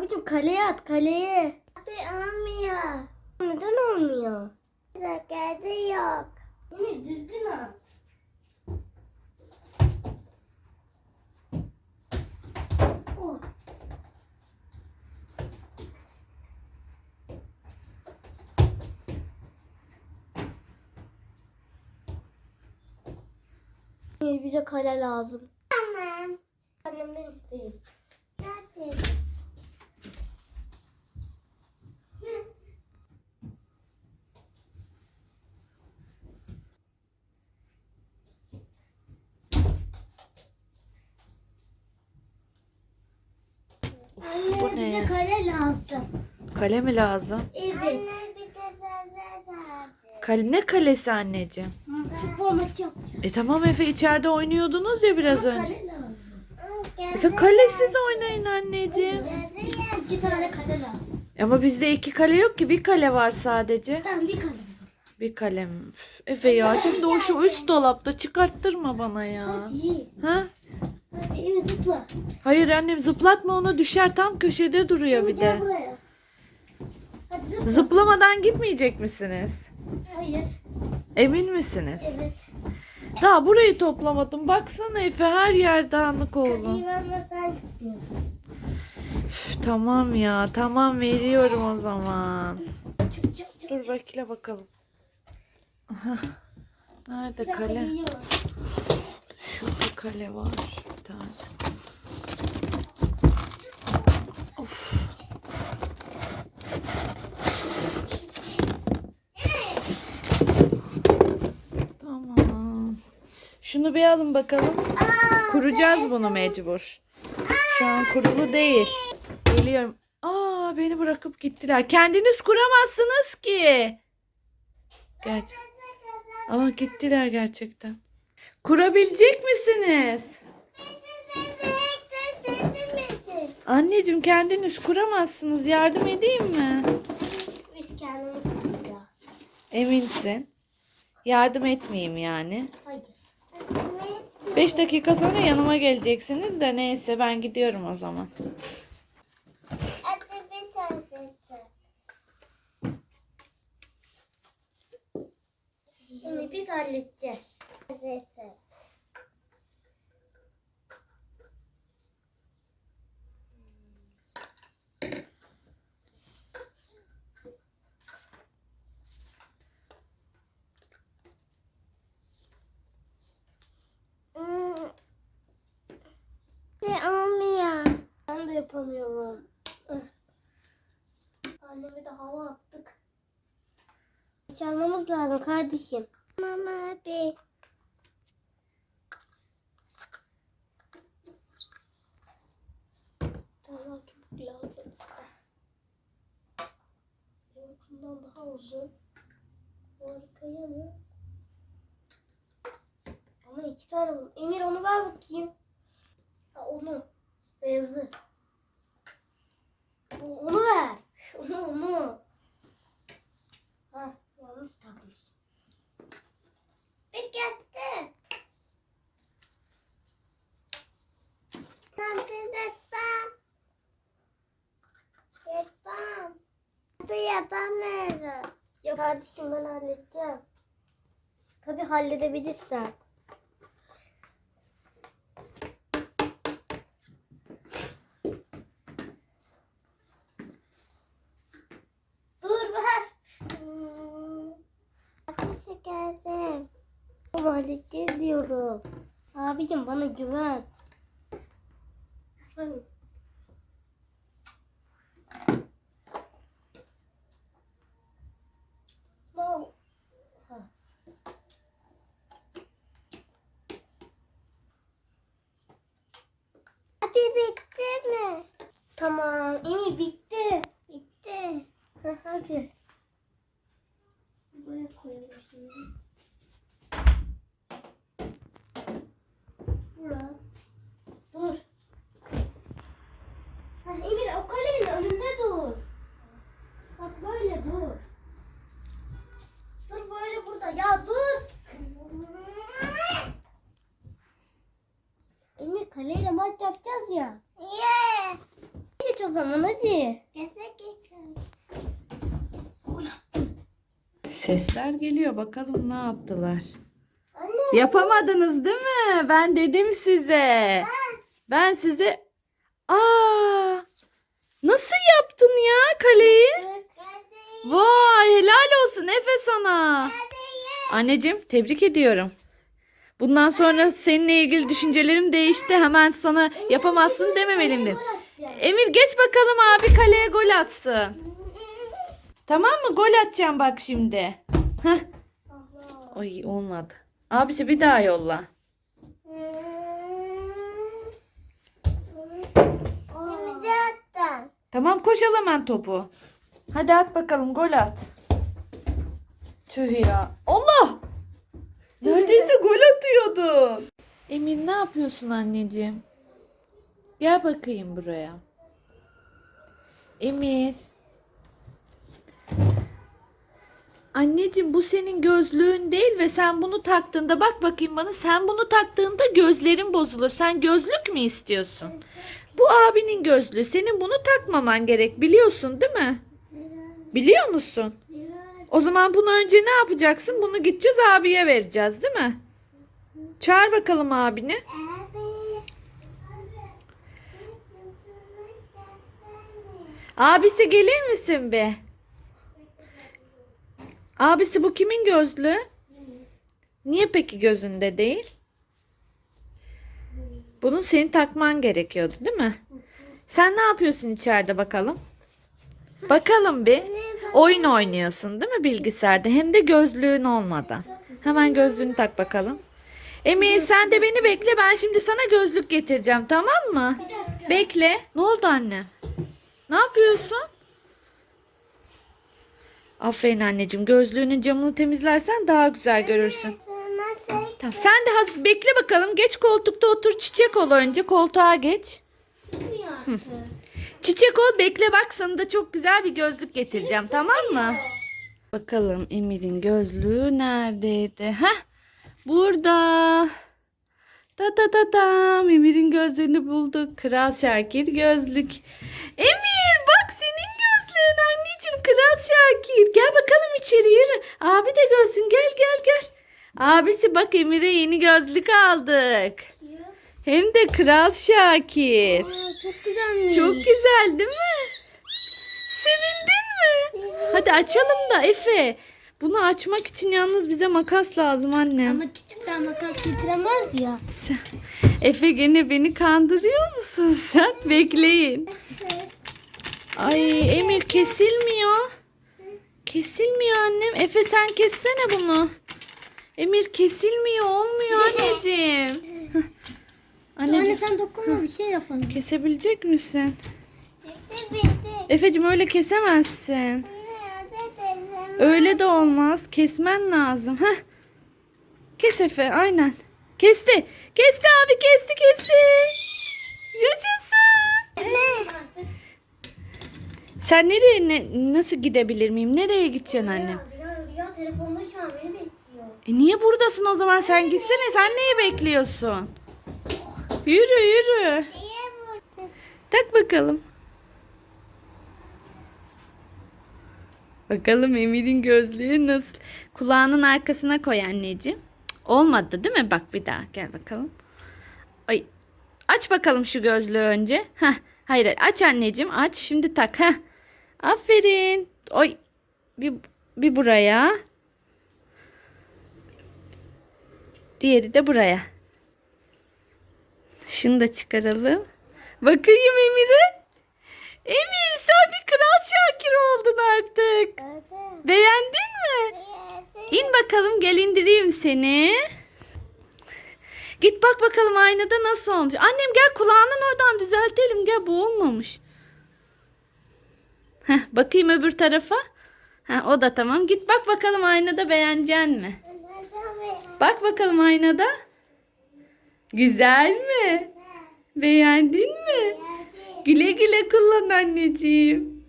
Abicim kaleye at kaleye. Abi olmuyor. Neden olmuyor? Sakatı yok. Emir düzgün at. Oh. Bize kale lazım. Tamam. Annemden isteyeyim. Hadi. Anne Bu bize ne? kale lazım. Kale mi lazım? Evet. Anne bir de sana Kale, ne kalesi anneciğim? Futbol maçı yapacağız. E tamam Efe içeride oynuyordunuz ya biraz önce. Kale lazım. Efe kalesiz oynayın anneciğim. İki tane kale lazım. Ama bizde iki kale yok ki bir kale var sadece. Tamam bir kale bizim. Bir kalem. Üf, Efe ya şimdi o şu üst dolapta çıkarttırma bana ya. Hadi. Ha? Hadi Emir zıpla. Hayır annem zıplatma ona düşer tam köşede duruyor bir Gel de. buraya. Hadi zıpla. Zıplamadan gitmeyecek misiniz? Hayır. Emin misiniz? Evet. Daha burayı toplamadım. Baksana Efe her yer dağınık oğlum. Üf, tamam ya tamam veriyorum o zaman. Çık çık çık. Dur bekle bakalım. Nerede kale? Şurada kale var tane. Of. Tamam. Şunu bir alın bakalım. Kuracağız bunu mecbur. Şu an kurulu değil. Geliyorum. Aa beni bırakıp gittiler. Kendiniz kuramazsınız ki. Gel. Aa gittiler gerçekten. Kurabilecek misiniz? Anneciğim kendiniz kuramazsınız. Yardım edeyim mi? Biz kendimiz yapacağız. Eminsin. Yardım etmeyeyim yani. Hayır. 5 dakika sonra yanıma geleceksiniz de neyse ben gidiyorum o zaman. Şimdi biz halledeceğiz. Evet. Şey olmuyor. Ben de yapamıyorum. Anneme de hava attık. Çalmamız lazım kardeşim. Mama abi. Tamam çok lazım. Benimkinden daha uzun. Harikaya mı? Ama iki tane. Emir onu ver bakayım. Ha, onu. Beyazı. Onu ver. Onu onu. Ha, yalnız takmış. Dikkatli. Tante yapam. Yapam. Bu yapamıyorum. Ya kardeşim ben halledeceğim. Tabii halledebilirsen. Dur ver. Hmm. Ateşe geldim. Ama halledeceğiz diyorum. Abicim bana güven. Abi bitti mi? Tamam. Emi bitti. Bitti. Ha, Hadi. Buraya koyalım şimdi. Bura. Dur. Ha, Emir o kalenin önünde dur. Bak böyle dur. Dur böyle burada. Ya dur. Emir kaleyle maç yapacağız ya. Yeah. Bir de aç o zaman hadi. Sesler geliyor. Bakalım ne yaptılar. Anne. Yapamadınız değil mi? Ben dedim size. Ben size... Aa! Nasıl yaptın ya kaleyi? Vay helal olsun Efe sana. Anneciğim tebrik ediyorum. Bundan sonra seninle ilgili düşüncelerim değişti. Hemen sana yapamazsın dememeliydim. Emir geç bakalım abi kaleye gol atsın. Tamam mı? Gol atacağım bak şimdi. Heh. Ay olmadı. Abisi bir daha yolla. Tamam koş al hemen topu. Hadi at bakalım gol at. Tüh ya. Allah! Neredeyse gol atıyordun. Emir ne yapıyorsun anneciğim? Gel bakayım buraya. Emir. Anneciğim bu senin gözlüğün değil ve sen bunu taktığında bak bakayım bana sen bunu taktığında gözlerin bozulur. Sen gözlük mü istiyorsun? Bu abinin gözlüğü. Senin bunu takmaman gerek biliyorsun değil mi? Biliyor musun? O zaman bunu önce ne yapacaksın? Bunu gideceğiz abiye vereceğiz değil mi? Çağır bakalım abini. Abisi gelir misin be? Abisi bu kimin gözlüğü? Niye peki gözünde değil? Bunu senin takman gerekiyordu değil mi? Sen ne yapıyorsun içeride bakalım? Bakalım bir. Oyun oynuyorsun değil mi bilgisayarda? Hem de gözlüğün olmadan. Hemen gözlüğünü tak bakalım. Emir sen de beni bekle. Ben şimdi sana gözlük getireceğim tamam mı? Bekle. Ne oldu anne? Ne yapıyorsun? Aferin anneciğim. Gözlüğünün camını temizlersen daha güzel görürsün. Tamam sen de haz- bekle bakalım. Geç koltukta otur. Çiçek ol önce. Koltuğa geç. Çiçek ol bekle bak sana da çok güzel bir gözlük getireceğim tamam mı? Bakalım Emir'in gözlüğü neredeydi? Heh burada. Ta ta ta tam Emir'in gözlüğünü bulduk. Kral Şakir gözlük. Emir Kral Şakir. Gel bakalım içeri yürü. Abi de görsün gel gel gel. Abisi bak Emir'e yeni gözlük aldık. Hem de Kral Şakir. Çok güzelmiş. Çok güzel değil mi? Sevindin mi? Hadi açalım da Efe. Bunu açmak için yalnız bize makas lazım annem. Ama küçükten makas getiremez ya. Sen- Efe gene beni kandırıyor musun sen? Bekleyin. Ay Emir kesilmiyor. Kesilmiyor annem. Efe sen kessene bunu. Emir kesilmiyor olmuyor anneciğim. Hah. Anne Anneciğim sen dokunma bir şey yapalım. kesebilecek misin? Efe'cim öyle kesemezsin. Öyle de olmaz. Kesmen lazım. Heh. Kes Efe aynen. Kesti. Kesti abi kesti kesti. Yaşasın. Sen nereye ne, nasıl gidebilir miyim? Nereye gideceksin annem? Rüya, Rüya telefonda şu an beni bekliyor. E niye buradasın o zaman? Sen gitsene. Sen neyi bekliyorsun? Yürü yürü. Niye buradasın? Tak bakalım. Bakalım Emir'in gözlüğü nasıl? Kulağının arkasına koy anneciğim. Olmadı değil mi? Bak bir daha gel bakalım. Ay. Aç bakalım şu gözlüğü önce. Heh. Hayır, aç anneciğim aç. Şimdi tak. Heh. Aferin. Oy. Bir, bir buraya. Diğeri de buraya. Şunu da çıkaralım. Bakayım Emir'e. Emir sen bir kral Şakir oldun artık. Beğendin mi? İn bakalım gel indireyim seni. Git bak bakalım aynada nasıl olmuş. Annem gel kulağından oradan düzeltelim. Gel bu olmamış. Heh, bakayım öbür tarafa. Heh, o da tamam. Git bak bakalım aynada beğeneceksin mi? Bak bakalım aynada. Güzel mi? Beğendin mi? Güle güle kullan anneciğim.